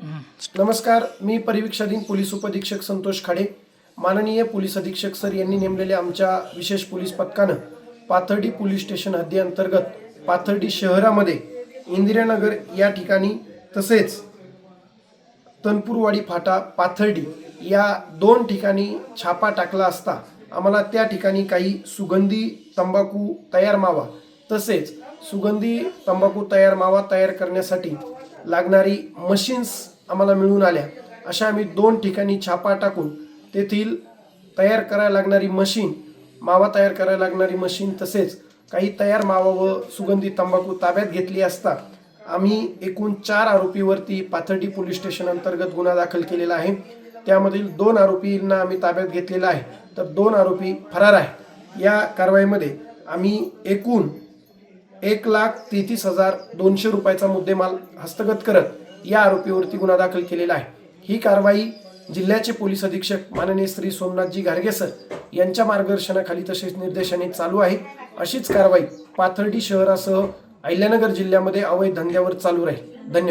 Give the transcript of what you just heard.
नमस्कार मी परिवीक्षाधीन पोलीस उपअधीक्षक संतोष खाडे. माननीय पोलीस अधीक्षक सर यांनी नेमलेल्या आमच्या विशेष पोलीस पथकानं पाथर्डी पोलीस स्टेशन हद्दीअंतर्गत पाथर्डी शहरामध्ये इंदिरानगर या ठिकाणी तसेच तनपूरवाडी फाटा पाथर्डी या दोन ठिकाणी छापा टाकला असता आम्हाला त्या ठिकाणी काही सुगंधी तंबाखू तयार मावा तसेच सुगंधी तंबाखू तयार मावा तयार करण्यासाठी लागणारी मशीन्स आम्हाला मिळून आल्या. अशा आम्ही दोन ठिकाणी छापा टाकून तेथील तयार करायला लागणारी मशीन मावा तयार करायला लागणारी मशीन तसेच काही तयार मावा व सुगंधी तंबाखू ताब्यात घेतली असता आम्ही एकूण चार आरोपीवरती पाथर्डी पोलीस स्टेशन अंतर्गत गुन्हा दाखल केलेला आहे. त्यामधील दोन आरोपींना आम्ही ताब्यात घेतलेला आहे. तर दोन आरोपी फरार आहे या कारवाईमध्ये आम्ही एकूण एक लाख तेहतीस हजार दोनशे रुपयाचा मुद्देमाल हस्तगत करत या आरोपीवरती गुन्हा दाखल केलेला आहे. ही कारवाई जिल्ह्याचे पोलीस अधीक्षक माननीय श्री सोमनाथजी घारगेसर यांच्या मार्गदर्शनाखाली तसेच निर्देशाने चालू आहे. अशीच कारवाई पाथर्डी शहरासह अहिल्यानगर जिल्ह्यामध्ये अवैध धंद्यावर चालू राहील. धन्यवाद.